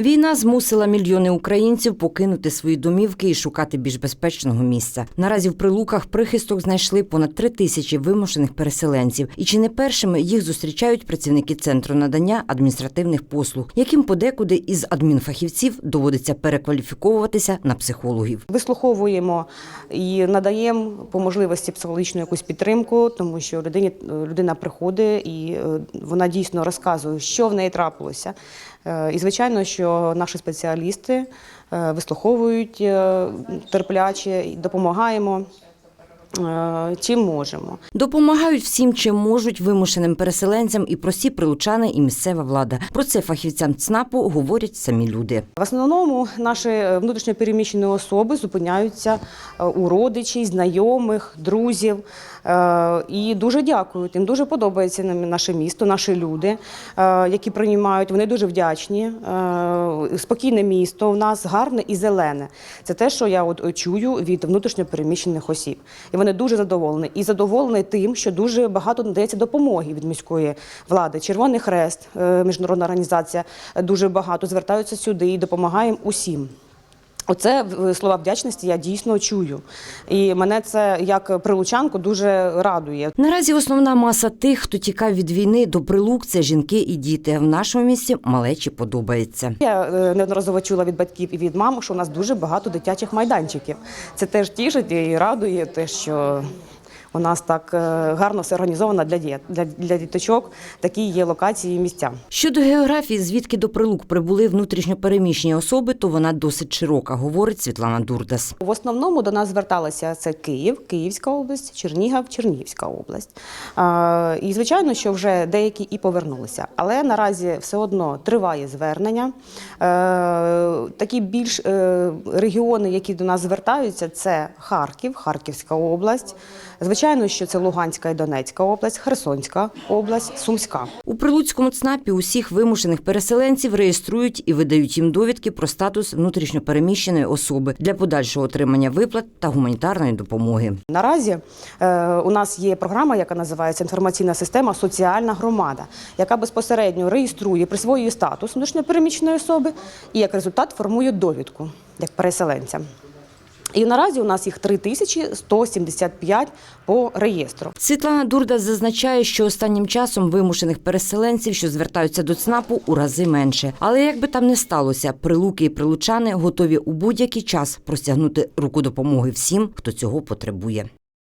Війна змусила мільйони українців покинути свої домівки і шукати більш безпечного місця. Наразі в прилуках прихисток знайшли понад три тисячі вимушених переселенців. І чи не першими їх зустрічають працівники центру надання адміністративних послуг, яким подекуди із адмінфахівців доводиться перекваліфіковуватися на психологів. Вислуховуємо і надаємо по можливості психологічну якусь підтримку, тому що людині людина приходить і е, вона дійсно розказує, що в неї трапилося. Е, І звичайно, що наші спеціалісти е, вислуховують е, терпляче допомагаємо чим можемо. Допомагають всім, чим можуть вимушеним переселенцям і прості прилучани і місцева влада. Про це фахівцям ЦНАПу говорять самі люди. В основному наші е, внутрішньо переміщені особи зупиняються е, у родичів, знайомих, друзів. Е, І дуже дякують. Їм дуже подобається наше місто, наші люди, е, які приймають. Вони дуже вдячні. Е, Спокійне місто у нас гарне і зелене. Це те, що я от чую від внутрішньо переміщених осіб. І вони дуже задоволені. І задоволені тим, що дуже багато надається допомоги від міської влади. Червоний Хрест, е, міжнародна організація, е, дуже багато звертаються сюди і допомагаємо усім. Оце е, слова вдячності я дійсно чую. І мене це як прилучанку дуже радує. Наразі основна маса тих, хто тікав від війни до прилук, це жінки і діти. В нашому місті малечі подобається. Я е, неодноразово чула від батьків і від мам, що у нас дуже багато дитячих майданчиків. Це теж тішить і радує те, що у нас так е, гарно все організовано для діт, для, для діточок. Такі є локації і місця. Щодо географії, звідки до прилук прибули внутрішньопереміщені особи, то вона досить широка, говорить Світлана Дурдас. В основному до нас зверталися це Київ, Київська область, Чернігів, Чернігівська область. І звичайно, що вже деякі і повернулися. Але наразі все одно триває звернення. Е, Такі більш е, регіони, які до нас звертаються, це Харків, Харківська область. Звичайно, що це Луганська і Донецька область, Херсонська область, Сумська. У прилуцькому ЦНАПі усіх вимушених переселенців реєструють і видають їм довідки про статус внутрішньопереміщеної особи для подальшого отримання виплат та гуманітарної допомоги. Наразі е, у нас є програма, яка називається інформаційна система Соціальна громада, яка безпосередньо реєструє, присвоює статус внутрішньопереміщеної особи і як результат формує довідку як переселенця. І наразі у нас їх 3175 по реєстру. Світлана Дурда зазначає, що останнім часом вимушених переселенців, що звертаються до ЦНАПу, у рази менше. Але як би там не сталося, прилуки і прилучани готові у будь-який час простягнути руку допомоги всім, хто цього потребує.